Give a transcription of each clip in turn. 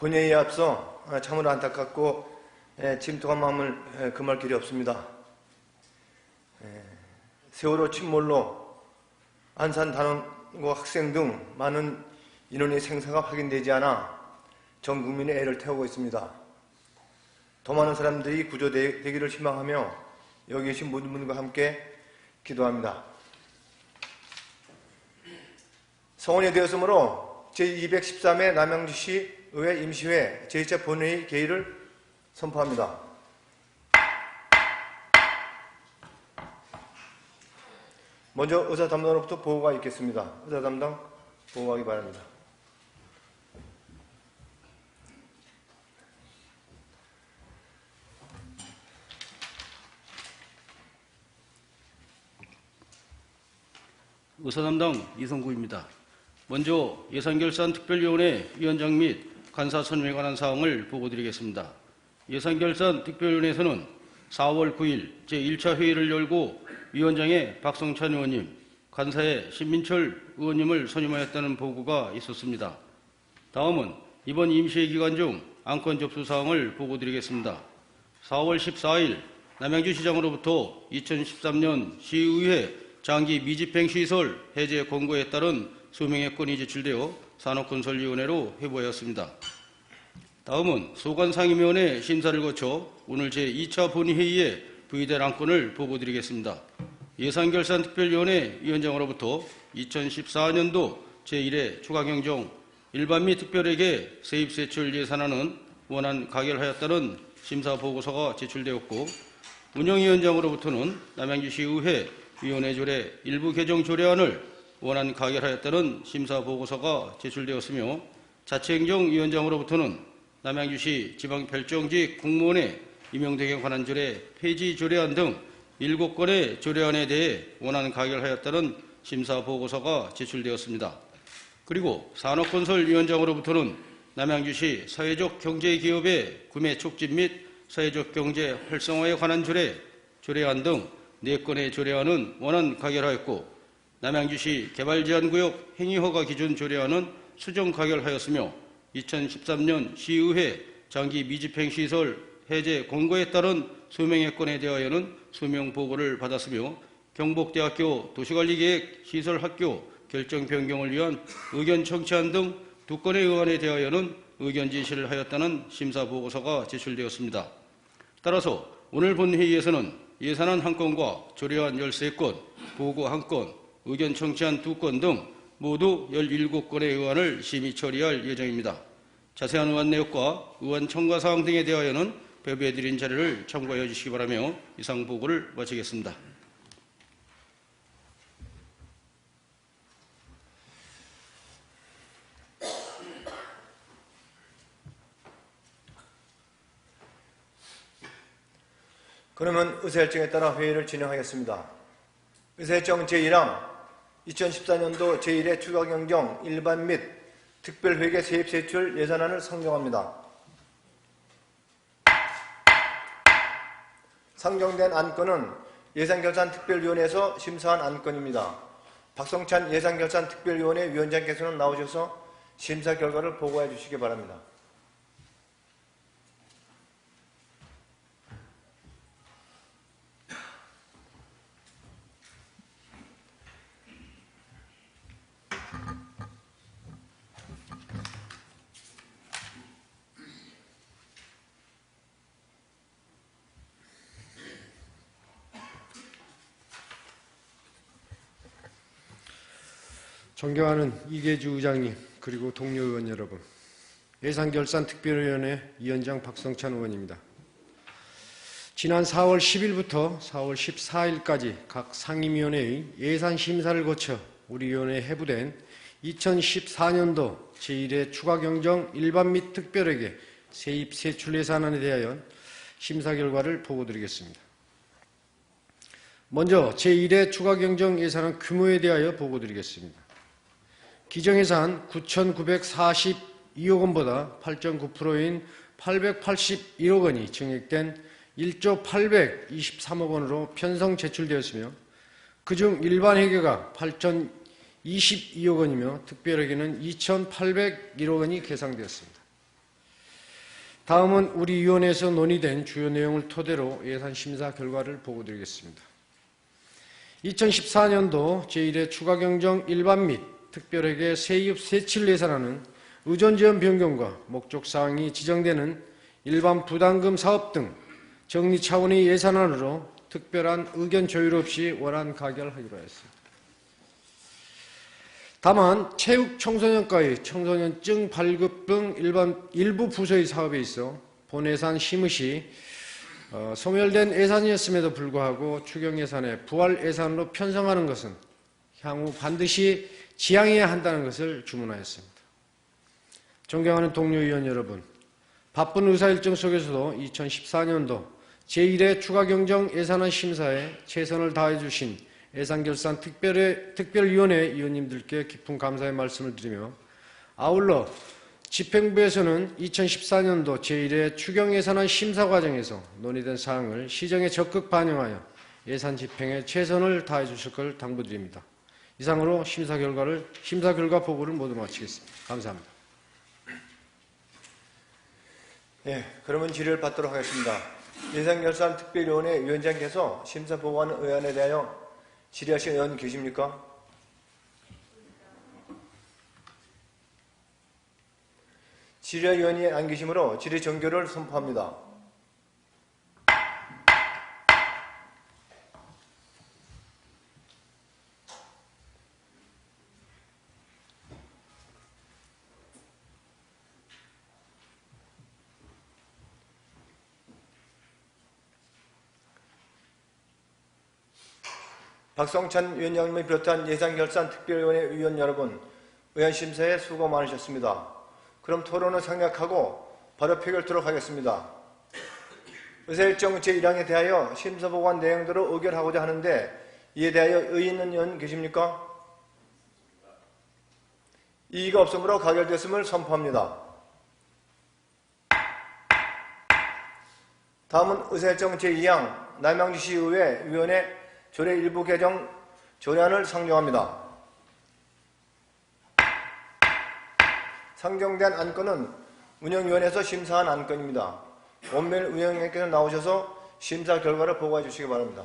본회의에 앞서 참으로 안타깝고 에, 침통한 마음을 에, 금할 길이 없습니다. 에, 세월호 침몰로 안산 단원고 학생 등 많은 인원의 생사가 확인되지 않아 전 국민의 애를 태우고 있습니다. 더 많은 사람들이 구조되기를 희망하며 여기 계신 모든 분과 함께 기도합니다. 성원이 되었으므로 제213회 남양주시 의회 임시회 제2차 본회의 개의를 선포합니다. 먼저 의사 담당으로부터 보고가 있겠습니다. 의사 담당 보고하기 바랍니다. 의사 담당 이성구입니다. 먼저 예산결산특별위원회 위원장 및 간사 선임에 관한 사항을 보고드리겠습니다. 예산결산 특별위원회에서는 4월 9일 제1차 회의를 열고 위원장의 박성찬 의원님, 간사의 신민철 의원님을 선임하였다는 보고가 있었습니다. 다음은 이번 임시회 기간 중 안건 접수 사항을 보고드리겠습니다. 4월 14일 남양주시장으로부터 2013년 시의회 장기 미집행 시설 해제 권고에 따른 수명의 건이 제출되어 산업건설위원회로 회부하였습니다. 다음은 소관상임위원회 심사를 거쳐 오늘 제2차 본회의에 부의될 안건을 보고드리겠습니다. 예산결산특별위원회 위원장으로부터 2014년도 제1회 추가경정 일반 및 특별에게 세입세출 예산안은 원안 가결하였다는 심사 보고서가 제출되었고 운영위원장으로부터는 남양주시의회 위원회 조례 일부 개정 조례안을 원안 가결하였다는 심사 보고서가 제출되었으며 자치행정위원장으로부터는 남양주시 지방별정직 공무원의 임용등에 관한 조례 폐지 조례안 등 7건의 조례안에 대해 원안 가결하였다는 심사 보고서가 제출되었습니다. 그리고 산업건설위원장으로부터는 남양주시 사회적 경제기업의 구매 촉진 및 사회적 경제 활성화에 관한 조례, 조례안 등 4건의 조례안은 원안 가결하였고 남양주시 개발제한구역 행위허가 기준 조례안은 수정 가결하였으며 2013년 시의회 장기 미집행시설 해제 권고에 따른 수명의 건에 대하여는 수명 보고를 받았으며 경북대학교 도시관리계획 시설학교 결정 변경을 위한 의견 청취안 등 두 건의 의안에 대하여는 의견 제시를 하였다는 심사 보고서가 제출되었습니다. 따라서 오늘 본 회의에서는 예산안 한 건과 조례안 13건, 보고 한 건, 의견 청취안 두건 등 모두 17건의 의안을 심의 처리할 예정입니다. 자세한 의안 내역과 의안 첨가 사항 등에 대하여는 배부해드린 자료를 참고하여 주시기 바라며 이상 보고를 마치겠습니다. 그러면 의사일정에 따라 회의를 진행하겠습니다. 의사일정 제1항 2014년도 제1회 추가경정 일반 및 특별회계 세입 세출 예산안을 상정합니다. 상정된 안건은 예산결산특별위원회에서 심사한 안건입니다. 박성찬 예산결산특별위원회 위원장께서는 나오셔서 심사 결과를 보고해 주시기 바랍니다. 존경하는 이계주 의장님 그리고 동료 의원 여러분 예산결산특별위원회 위원장 박성찬 의원입니다. 지난 4월 10일부터 4월 14일까지 각 상임위원회의 예산 심사를 거쳐 우리 위원회에 해부된 2014년도 제1회 추가경정 일반 및 특별에게 세입 세출 예산안에 대하여 심사 결과를 보고드리겠습니다. 먼저 제1회 추가경정 예산안 규모에 대하여 보고드리겠습니다. 기정예산 9,942억 원보다 8.9%인 881억 원이 증액된 1조 823억 원으로 편성 제출되었으며 그중 일반 회계가 8,022억 원이며 특별회계는 2,801억 원이 계상되었습니다. 다음은 우리 위원회에서 논의된 주요 내용을 토대로 예산 심사 결과를 보고드리겠습니다. 2014년도 제1회 추가경정 일반 및 특별회계 세입 세칠 예산안은 의존지원 변경과 목적 사항이 지정되는 일반 부담금 사업 등 정리 차원의 예산안으로 특별한 의견 조율 없이 원안 가결하기로 했습니다. 다만 체육 청소년과의 청소년증 발급 등 일반 일부 부서의 사업에 있어 본예산 심의 시 어, 소멸된 예산이었음에도 불구하고 추경 예산에 부활 예산으로 편성하는 것은 향후 반드시 지양해야 한다는 것을 주문하였습니다. 존경하는 동료 의원 여러분, 바쁜 의사 일정 속에서도 2014년도 제1회 추가경정 예산안 심사에 최선을 다해 주신 예산결산 특별회, 특별위원회 위원님들께 깊은 감사의 말씀을 드리며 아울러 집행부에서는 2014년도 제1회 추경예산안 심사 과정에서 논의된 사항을 시정에 적극 반영하여 예산 집행에 최선을 다해 주실 걸 당부드립니다. 이상으로 심사 결과를 심사 결과 보고를 모두 마치겠습니다. 감사합니다. 예, 그러면 질의를 받도록 하겠습니다. 예산결산 특별위원회 위원장께서 심사 보고하는 의안에 대하여 질의하신 의원 계십니까? 질의위원이 안 계시므로 질의 종결을 선포합니다. 박성찬 위원장님을 비롯한 예산결산 특별위원회 위원 여러분, 의안심사에 수고 많으셨습니다. 그럼 토론을 생략하고 바로 표결토록 하겠습니다. 의사일정 제1항에 대하여 심사보관 내용대로 의결하고자 하는데 이에 대하여 의의 있는 의원 계십니까? 이의가 없으므로 가결됐음을 선포합니다. 다음은 의사일정 제2항 남양주시의회 위원회 조례 일부 개정 조례안을 상정합니다. 상정된 안건은 운영위원회에서 심사한 안건입니다. 원면 운영위원께서 나오셔서 심사 결과를 보고해 주시기 바랍니다.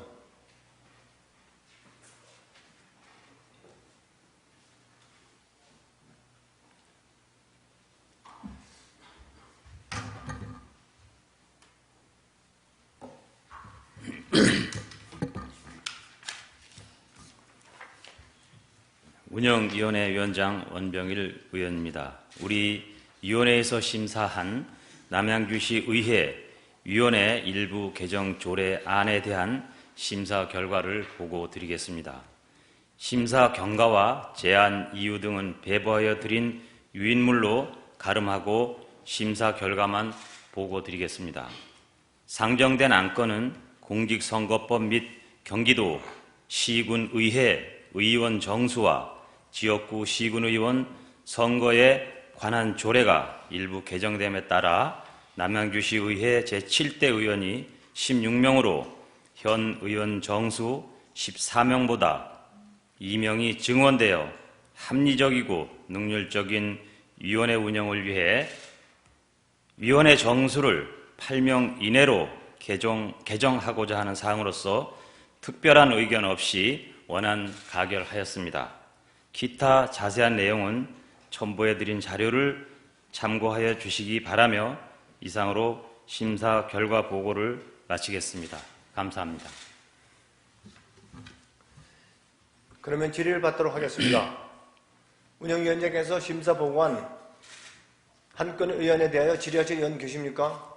운영위원회 위원장 원병일 의원입니다. 우리 위원회에서 심사한 남양주시 의회 위원회 일부 개정 조례 안에 대한 심사 결과를 보고 드리겠습니다. 심사 경과와 제안 이유 등은 배부하여 드린 유인물로 가름하고 심사 결과만 보고 드리겠습니다. 상정된 안건은 공직선거법 및 경기도 시군의회 의원 정수와 지역구 시군의원 선거에 관한 조례가 일부 개정됨에 따라 남양주시 의회 제7대 의원이 16명으로 현 의원 정수 14명보다 2명이 증원되어 합리적이고 능률적인 위원회 운영을 위해 위원회 정수를 8명 이내로 개정, 개정하고자 하는 사항으로서 특별한 의견 없이 원안 가결하였습니다. 기타 자세한 내용은 첨부해드린 자료를 참고하여 주시기 바라며 이상으로 심사 결과 보고를 마치겠습니다. 감사합니다. 그러면 질의를 받도록 하겠습니다. 운영위원장께서 심사 보고한 한 건 의원에 대하여 질의하실 의원 계십니까?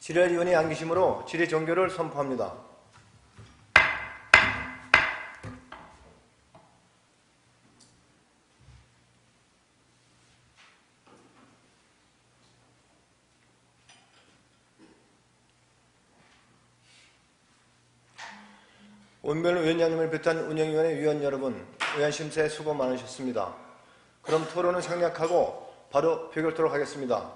질의위원이 안 계시므로 질의 종결을 선포합니다. 원변 위원장님을 비롯한 운영위원회 위원 여러분, 의안심사에 수고 많으셨습니다. 그럼 토론은 생략하고 바로 표결토록 하겠습니다.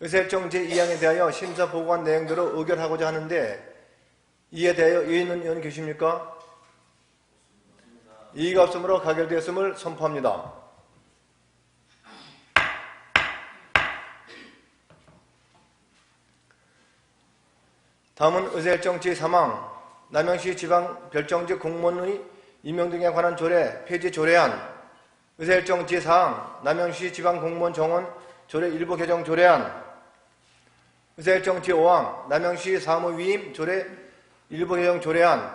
의사일정 제2항에 대하여 심사 보고한 내용대로 의결하고자 하는데 이에 대하여 이의 있는 의원 계십니까? 이의가 없으므로 가결되었음을 선포합니다. 다음은 의사일정 제3항 남양시 지방 별정직 공무원의 임명 등에 관한 조례 폐지 조례안 의사일정 제4항 남양시 지방 공무원 정원 조례 일부 개정 조례안 의사일정 제5항 남양시 사무 위임 조례 일부 개정 조례안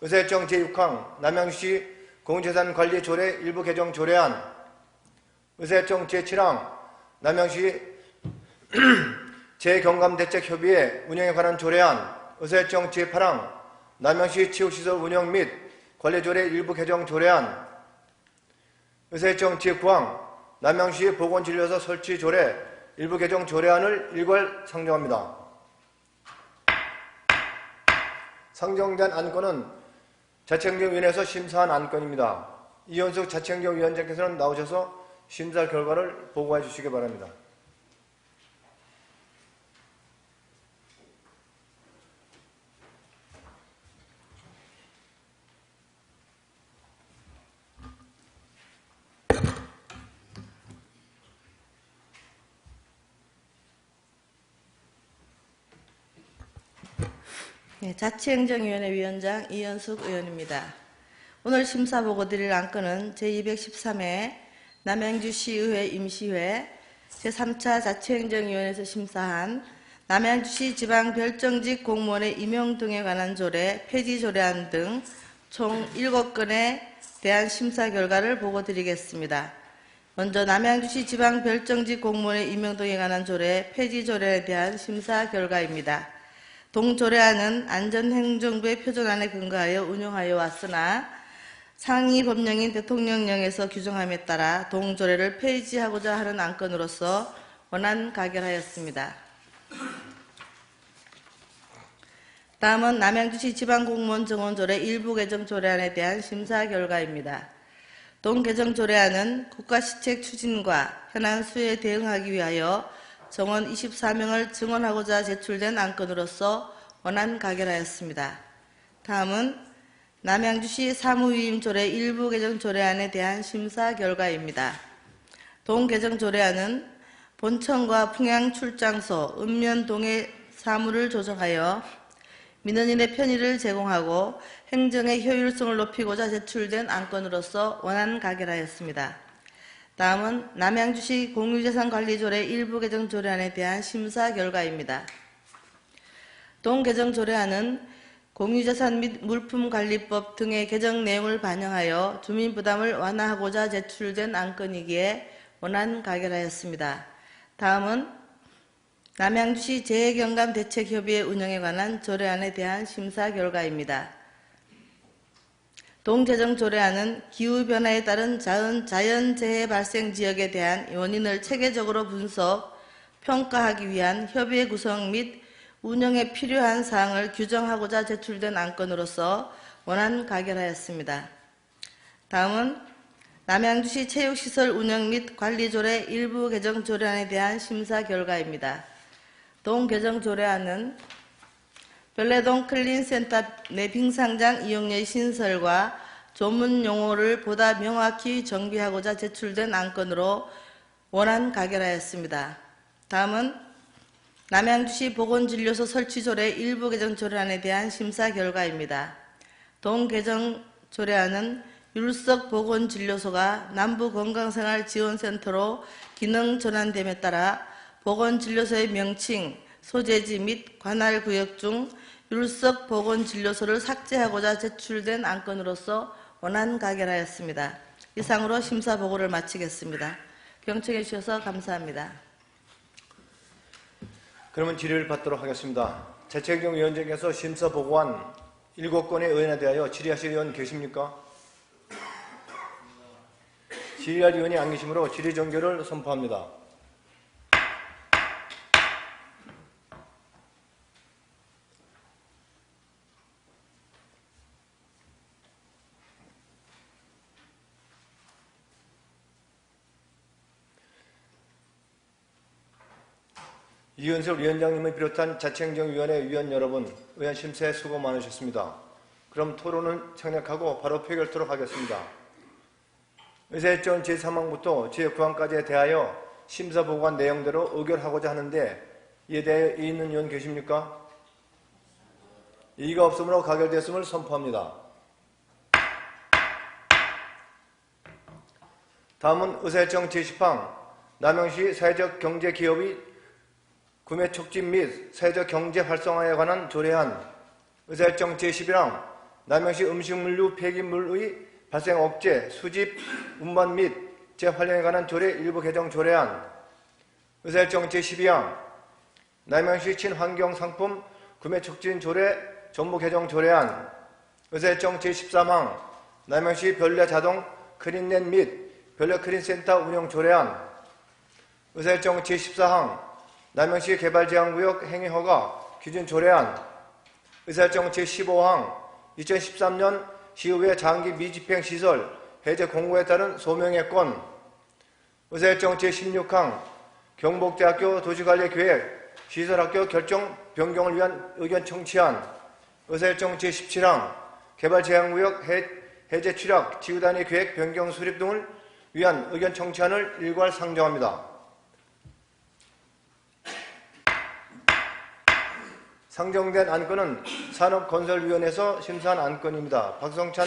의사일정 제6항 남양시 공재산 관리 조례 일부 개정 조례안 의사일정 제7항 남양시 재경감대책협의회 운영에 관한 조례안 의사일정 제8항 남양시 체육시설 운영 및 관리조례 일부 개정 조례안 의사일정 제9항 남양시 보건진료소 설치 조례 일부 개정 조례안을 일괄 상정합니다. 상정된 안건은 자치행정위원회에서 심사한 안건입니다. 이현숙 자치행정위원장께서는 나오셔서 심사 결과를 보고해 주시기 바랍니다. 네, 자치행정위원회 위원장 이현숙 의원입니다. 오늘 심사 보고 드릴 안건은 제213회 남양주시의회 임시회 제3차 자치행정위원회에서 심사한 남양주시 지방 별정직 공무원의 임용 등에 관한 조례, 폐지 조례안 등 총 7건에 대한 심사 결과를 보고 드리겠습니다. 먼저 남양주시 지방 별정직 공무원의 임용 등에 관한 조례, 폐지 조례에 대한 심사 결과입니다. 동조례안은 안전행정부의 표준안에 근거하여 운영하여 왔으나 상위 법령인 대통령령에서 규정함에 따라 동조례를 폐지하고자 하는 안건으로서 원안 가결하였습니다. 다음은 남양주시 지방공무원 정원조례 일부 개정 조례안에 대한 심사 결과입니다. 동 개정 조례안은 국가시책 추진과 현안 수혜에 대응하기 위하여 정원 24명을 증원하고자 제출된 안건으로서 원안 가결하였습니다. 다음은 남양주시 사무위임조례 일부 개정 조례안에 대한 심사 결과입니다. 동개정 조례안은 본청과 풍양 출장소, 읍면동의 사무를 조정하여 민원인의 편의를 제공하고 행정의 효율성을 높이고자 제출된 안건으로서 원안 가결하였습니다. 다음은 남양주시 공유재산관리조례 일부 개정 조례안에 대한 심사 결과입니다. 동 개정 조례안은 공유재산 및 물품관리법 등의 개정 내용을 반영하여 주민 부담을 완화하고자 제출된 안건이기에 원안 가결하였습니다. 다음은 남양주시 재해경감 대책협의회 운영에 관한 조례안에 대한 심사 결과입니다. 동재정 조례안은 기후변화에 따른 자연, 자연재해 발생 지역에 대한 원인을 체계적으로 분석, 평가하기 위한 협의회 구성 및 운영에 필요한 사항을 규정하고자 제출된 안건으로서 원안 가결하였습니다. 다음은 남양주시 체육시설 운영 및 관리 조례 일부 개정 조례안에 대한 심사 결과입니다. 동 개정 조례안은 별내동 클린센터 내 빙상장 이용료의 신설과 조문 용어를 보다 명확히 정비하고자 제출된 안건으로 원안 가결하였습니다. 다음은 남양주시 보건진료소 설치조례 일부 개정 조례안에 대한 심사 결과입니다. 동 개정 조례안은 율석 보건진료소가 남부건강생활지원센터로 기능 전환됨에 따라 보건진료소의 명칭, 소재지 및 관할 구역 중 율석 보건 진료소를 삭제하고자 제출된 안건으로서 원안 가결하였습니다. 이상으로 심사 보고를 마치겠습니다. 경청해 주셔서 감사합니다. 그러면 질의를 받도록 하겠습니다. 자치행정위원장께서 심사 보고한 7건의 의원에 대하여 질의하실 의원 계십니까? 질의할 의원이 안 계시므로 질의 종결을 선포합니다. 이은석 위원장님을 비롯한 자치행정위원회 위원 여러분, 의원 심사에 수고 많으셨습니다. 그럼 토론은 청약하고 바로 표결토록 하겠습니다. 의사일정 제3항부터 제9항까지에 대하여 심사 보고한 내용대로 의결하고자 하는데 이에 대해 있는 의원 계십니까? 이의가 없으므로 가결되었음을 선포합니다. 다음은 의사일정 제10항 남양시 사회적 경제 기업의 구매 촉진 및 사회적 경제 활성화에 관한 조례안 의사일정 제11항 남양시 음식물류 폐기물의 발생 억제, 수집, 운반 및 재활용에 관한 조례 일부 개정 조례안 의사일정 제12항 남양시 친환경 상품 구매 촉진 조례 전부 개정 조례안 의사일정 제13항 남양시 별내 자동 크린넷 및 별내 크린센터 운영 조례안 의사일정 제14항 남양시 개발제한구역 행위허가 기준 조례안 의사일정 제15항 2013년 시의회 장기 미집행 시설 해제 공고에 따른 소명의권 의사일정 제16항 경북대학교 도시관리계획 시설학교 결정 변경을 위한 의견 청취안 의사일정 제17항 개발제한구역 해- 해제 취락 지구단위 계획 변경 수립 등을 위한 의견 청취안을 일괄 상정합니다. 상정된 안건은 산업건설위원회에서 심사한 안건입니다. 박성찬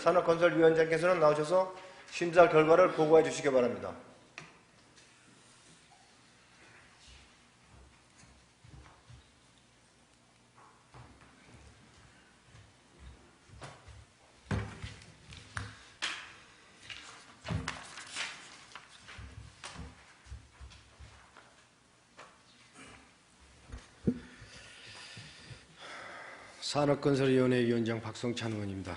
산업건설위원장께서는 나오셔서 심사 결과를 보고해 주시기 바랍니다. 산업건설위원회 위원장 박성찬 의원입니다.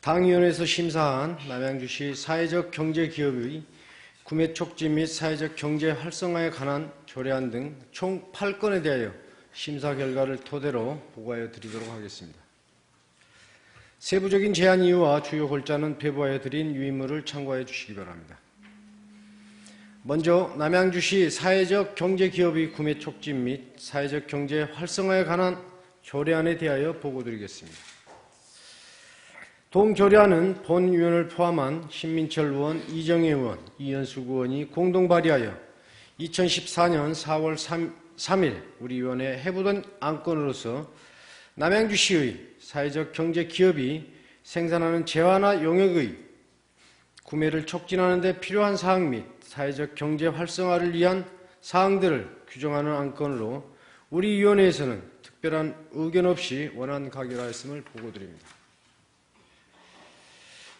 당위원회에서 심사한 남양주시 사회적 경제기업의 구매 촉진 및 사회적 경제 활성화에 관한 조례안 등 총 8건에 대하여 심사 결과를 토대로 보고하여 드리도록 하겠습니다. 세부적인 제안 이유와 주요 골자는 배부하여 드린 유인물을 참고하여 주시기 바랍니다. 먼저 남양주시 사회적 경제기업의 구매 촉진 및 사회적 경제 활성화에 관한 조례안에 대하여 보고드리겠습니다. 동조례안은 본위원을 포함한 신민철 의원, 이정혜 의원, 이현숙 의원이 공동 발의하여 2014년 4월 3, 일 우리 위원회에 해부된 안건으로서 남양주시의 사회적 경제 기업이 생산하는 재화나 용역의 구매를 촉진하는 데 필요한 사항 및 사회적 경제 활성화를 위한 사항들을 규정하는 안건으로 우리 위원회에서는 특별한 의견 없이 원안 가결하였음을 보고드립니다.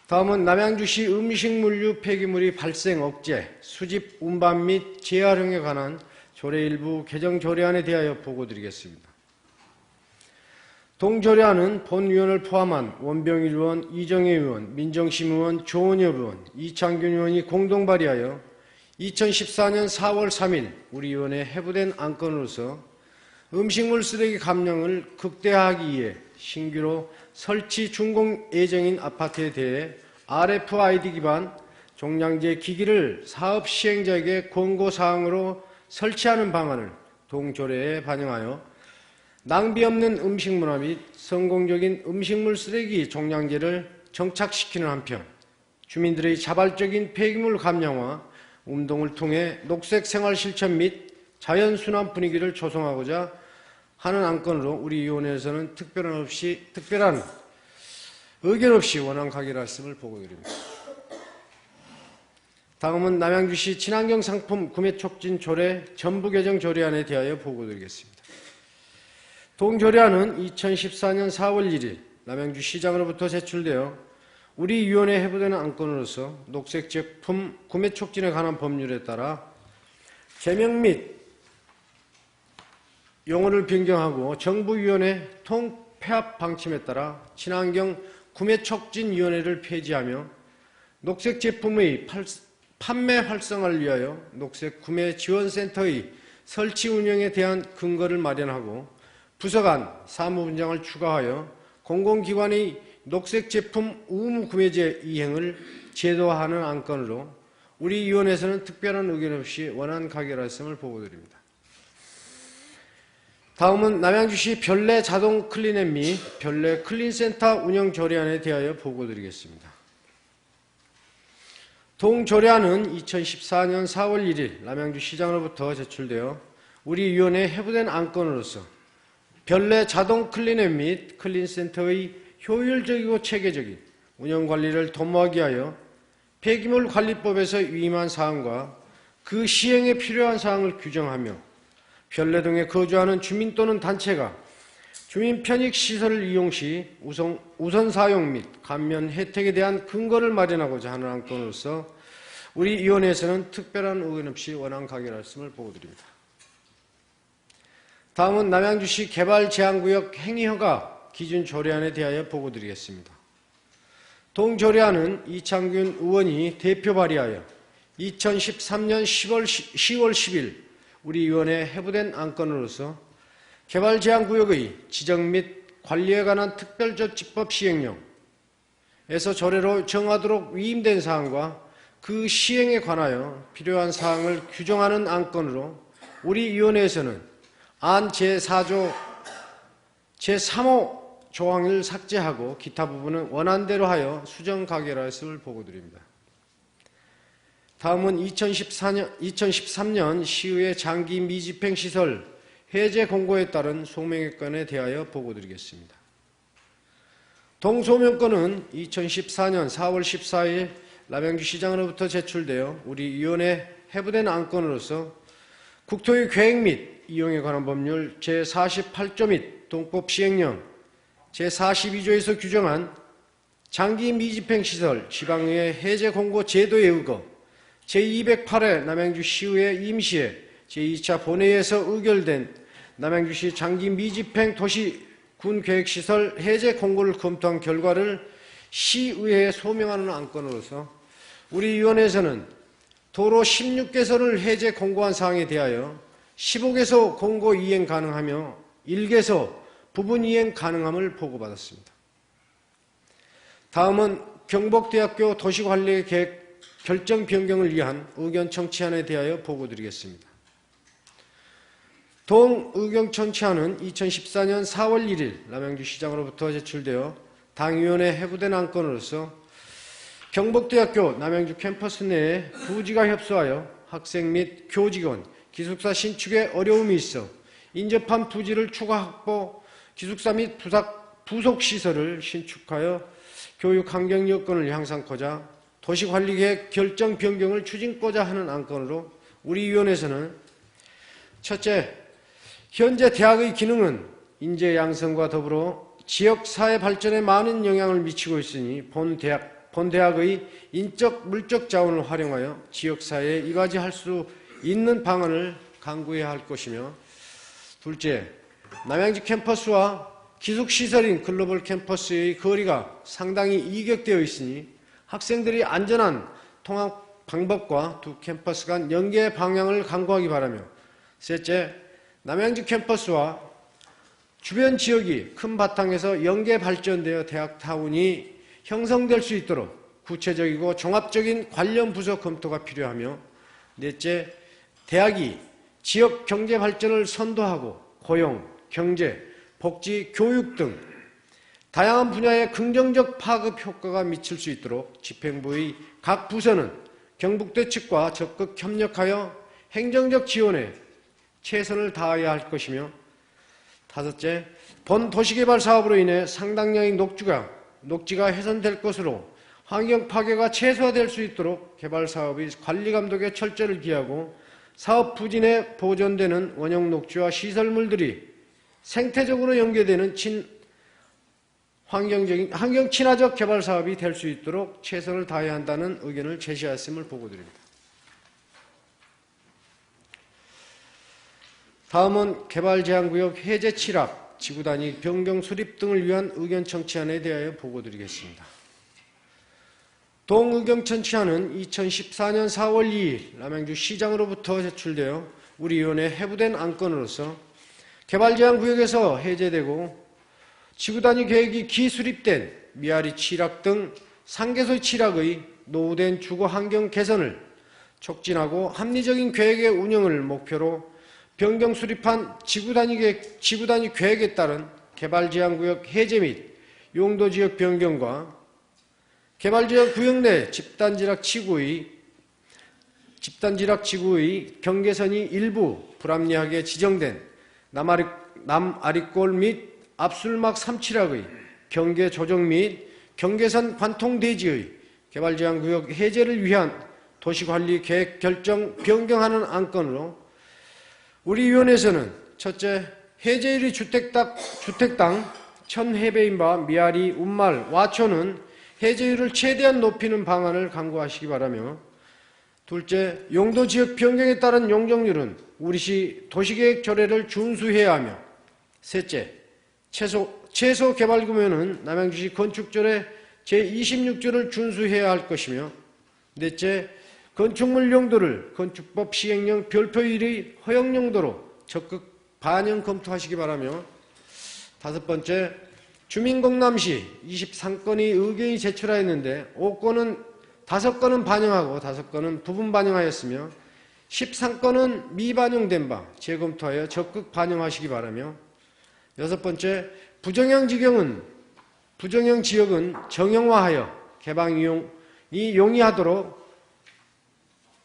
다음은 남양주시 음식물류 폐기물이 발생 억제, 수집, 운반 및 재활용에 관한 조례 일부 개정 조례안에 대하여 보고드리겠습니다. 동조례안은 본위원을 포함한 원병일 의원, 이정혜 의원, 민정심 의원, 조은엽 의원, 이창균 의원이 공동 발의하여 2014년 4월 3일 우리 위원회에 해부된 안건으로서 음식물 쓰레기 감량을 극대화하기 위해 신규로 설치 준공 예정인 아파트에 대해 RFID 기반 종량제 기기를 사업 시행자에게 권고 사항으로 설치하는 방안을 동조례에 반영하여 낭비 없는 음식 문화 및 성공적인 음식물 쓰레기 종량제를 정착시키는 한편 주민들의 자발적인 폐기물 감량화 운동을 통해 녹색 생활 실천 및 자연 순환 분위기를 조성하고자 하는 안건으로 우리 위원회에서는 특별한 없이 특별한 의견 없이 원안 가결했음을 보고드립니다. 다음은 남양주시 친환경 상품 구매 촉진 조례 전부 개정 조례안에 대하여 보고드리겠습니다. 동조례안은 2014년 4월 1일 남양주 시장으로부터 제출되어 우리 위원회에 해부되는 안건으로서 녹색 제품 구매 촉진에 관한 법률에 따라 제명 및 용어를 변경하고 정부위원회 통폐합 방침에 따라 친환경 구매 촉진위원회를 폐지하며 녹색 제품의 팔- 판매 활성화를 위하여 녹색 구매 지원센터의 설치 운영에 대한 근거를 마련하고 부서 간 사무분장을 추가하여 공공기관의 녹색 제품 의무 구매제 이행을 제도화하는 안건으로 우리 위원회에서는 특별한 의견 없이 원안 가결했음을 보고드립니다. 다음은 남양주시 별내 자동 클린앱 및 별내 클린센터 운영 조례안에 대하여 보고드리겠습니다. 동조례안은 2014년 4월 1일 남양주 시장으로부터 제출되어 우리 위원회에 해부된 안건으로서 별내 자동 클린앱 및 클린센터의 효율적이고 체계적인 운영 관리를 도모하기 위하여 폐기물 관리법에서 위임한 사항과 그 시행에 필요한 사항을 규정하며 별내 등에 거주하는 주민 또는 단체가 주민 편익 시설을 이용 시 우선, 우선 사용 및 감면 혜택에 대한 근거를 마련하고자 하는 안건으로서 우리 위원회에서는 특별한 의견 없이 원안 가결하였음을 보고드립니다. 다음은 남양주시 개발제한구역 행위허가 기준 조례안에 대하여 보고드리겠습니다. 동조례안은 이창균 의원이 대표 발의하여 2013년 10월, 10월 10일 우리 위원회에 해부된 안건으로서 개발 제한 구역의 지정 및 관리에 관한 특별조치법 시행령에서 조례로 정하도록 위임된 사항과 그 시행에 관하여 필요한 사항을 규정하는 안건으로 우리 위원회에서는 안 제4조 제3호 조항을 삭제하고 기타 부분은 원안대로 하여 수정 가결하였음을 보고드립니다. 다음은 2014년, 2013년 시의회 장기 미집행 시설 해제 공고에 따른 소명의건에 대하여 보고드리겠습니다. 동소명건은 2014년 4월 14일 남양주 시장으로부터 제출되어 우리 위원회 해부된 안건으로서 국토의 계획 및 이용에 관한 법률 제48조 및 동법 시행령 제42조에서 규정한 장기 미집행 시설 지방의회 해제 공고 제도에 의거 제208회 남양주 시의회 임시회 제2차 본회의에서 의결된 남양주시 장기 미집행 도시 군 계획시설 해제 공고를 검토한 결과를 시의회에 소명하는 안건으로서 우리 위원회에서는 도로 16개소를 해제 공고한 사항에 대하여 15개소 공고 이행 가능하며 1개소 부분 이행 가능함을 보고받았습니다. 다음은 경북대학교 도시관리계획 결정 변경을 위한 의견 청취안에 대하여 보고드리겠습니다. 동 의견 청취안은 2014년 4월 1일 남양주 시장으로부터 제출되어 당위원회 해부된 안건으로서 경북대학교 남양주 캠퍼스 내에 부지가 협소하여 학생 및 교직원, 기숙사 신축에 어려움이 있어 인접한 부지를 추가 확보, 기숙사 및 부속 시설을 신축하여 교육 환경 여건을 향상하고자 도시관리계획 결정 변경을 추진고자 하는 안건으로 우리 위원회에서는 첫째, 현재 대학의 기능은 인재 양성과 더불어 지역 사회 발전에 많은 영향을 미치고 있으니 본 대학, 본 대학의 인적 물적 자원을 활용하여 지역 사회에 이바지할 수 있는 방안을 강구해야 할 것이며 둘째, 남양주 캠퍼스와 기숙시설인 글로벌 캠퍼스의 거리가 상당히 이격되어 있으니 학생들이 안전한 통학 방법과 두 캠퍼스 간 연계 방향을 강구하기 바라며 셋째, 남양주 캠퍼스와 주변 지역이 큰 바탕에서 연계 발전되어 대학 타운이 형성될 수 있도록 구체적이고 종합적인 관련 부서 검토가 필요하며 넷째, 대학이 지역 경제 발전을 선도하고 고용, 경제, 복지, 교육 등 다양한 분야의 긍정적 파급 효과가 미칠 수 있도록 집행부의 각 부서는 경북대 측과 적극 협력하여 행정적 지원에 최선을 다해야 할 것이며 다섯째, 본 도시개발 사업으로 인해 상당량의 녹지가, 녹지가 훼손될 것으로 환경 파괴가 최소화될 수 있도록 개발 사업의 관리 감독에 철저를 기하고 사업 부진에 보존되는 원형 녹지와 시설물들이 생태적으로 연계되는 친 환경적인 환경 친화적 개발 사업이 될 수 있도록 최선을 다해야 한다는 의견을 제시하였음을 보고드립니다. 다음은 개발 제한 구역 해제 칠합, 지구 단위 변경 수립 등을 위한 의견 청취안에 대하여 보고드리겠습니다. 동의견 청취안은 2014년 4월 2일 남양주 시장으로부터 제출되어 우리 위원회 해부된 안건으로서 개발 제한 구역에서 해제되고 지구단위 계획이 기수립된 미아리 칠학 등 상계소의 칠학의 노후된 주거 환경 개선을 촉진하고 합리적인 계획의 운영을 목표로 변경 수립한 지구단위 계획, 지구단위 계획에 따른 개발제한구역 해제 및 용도지역 변경과 개발지역 구역 내 집단지락 지구의 집단지락 지구의 경계선이 일부 불합리하게 지정된 남아리, 남아리골 및 압술막 삼칠학의 경계 조정 및 경계선 관통 대지의 개발제한구역 해제를 위한 도시관리 계획 결정 변경하는 안건으로 우리 위원회에서는 첫째 해제일의 주택당, 주택당 천해배인 바 미아리 운말 와초는 해제율을 최대한 높이는 방안을 강구하시기 바라며 둘째 용도 지역 변경에 따른 용적률은 우리시 도시계획 조례를 준수해야 하며 셋째 최소, 최소 개발 규모는 남양주시 건축조례 제26조를 준수해야 할 것이며 넷째 건축물 용도를 건축법 시행령 별표일의 허용 용도로 적극 반영 검토하시기 바라며 다섯 번째 주민공람시 23건의 의견이 제출하였는데 5건은 5건은 반영하고 5건은 부분 반영하였으며 13건은 미반영된 바 재검토하여 적극 반영하시기 바라며 여섯 번째 부정형 지경은 부정형 지역은 정형화하여 개방 이용이 용이하도록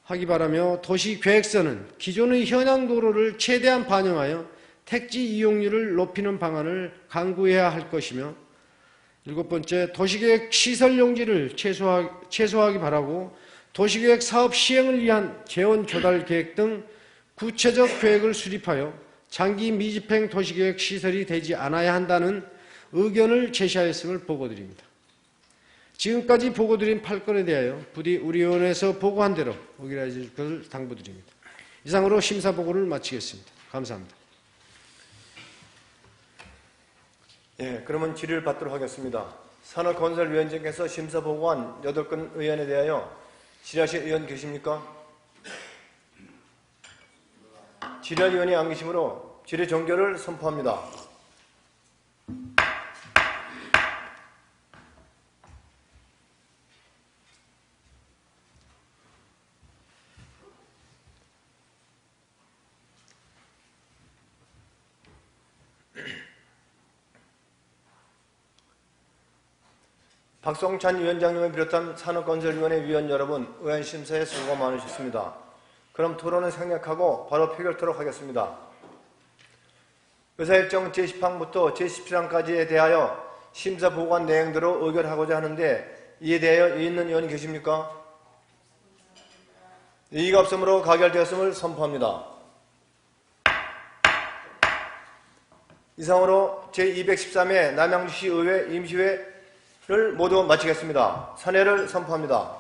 하기 바라며 도시 계획서는 기존의 현황 도로를 최대한 반영하여 택지 이용률을 높이는 방안을 강구해야 할 것이며 일곱 번째 도시계획 시설 용지를 최소화, 최소화하기 바라고 도시계획 사업 시행을 위한 재원 조달 계획 등 구체적 계획을 수립하여 장기 미집행 도시계획 시설이 되지 않아야 한다는 의견을 제시하였음을 보고드립니다. 지금까지 보고드린 8건에 대하여 부디 우리 의원에서 보고한 대로 의결해 주실 것을 당부드립니다. 이상으로 심사 보고를 마치겠습니다. 감사합니다. 예, 그러면 질의를 받도록 하겠습니다. 산업건설위원장께서 심사 보고한 8건 의안에 대하여 질의하실 의원 계십니까? 의원이 안 계시므로 질의 종결을 선포합니다. 박성찬 위원장님을 비롯한 산업건설위원회 위원 여러분, 의원심사에 수고 많으셨습니다. 그럼 토론은 생략하고 바로 표결토록 하겠습니다. 의사일정 제10항부터 제17항까지에 대하여 심사 보고한 내용대로 의결하고자 하는데 이에 대하여 이의 있는 의원이 계십니까? 이의가 없으므로 가결되었음을 선포합니다. 이상으로 제213회 남양주시 의회 임시회 를 모두 마치겠습니다. 사례를 선포합니다.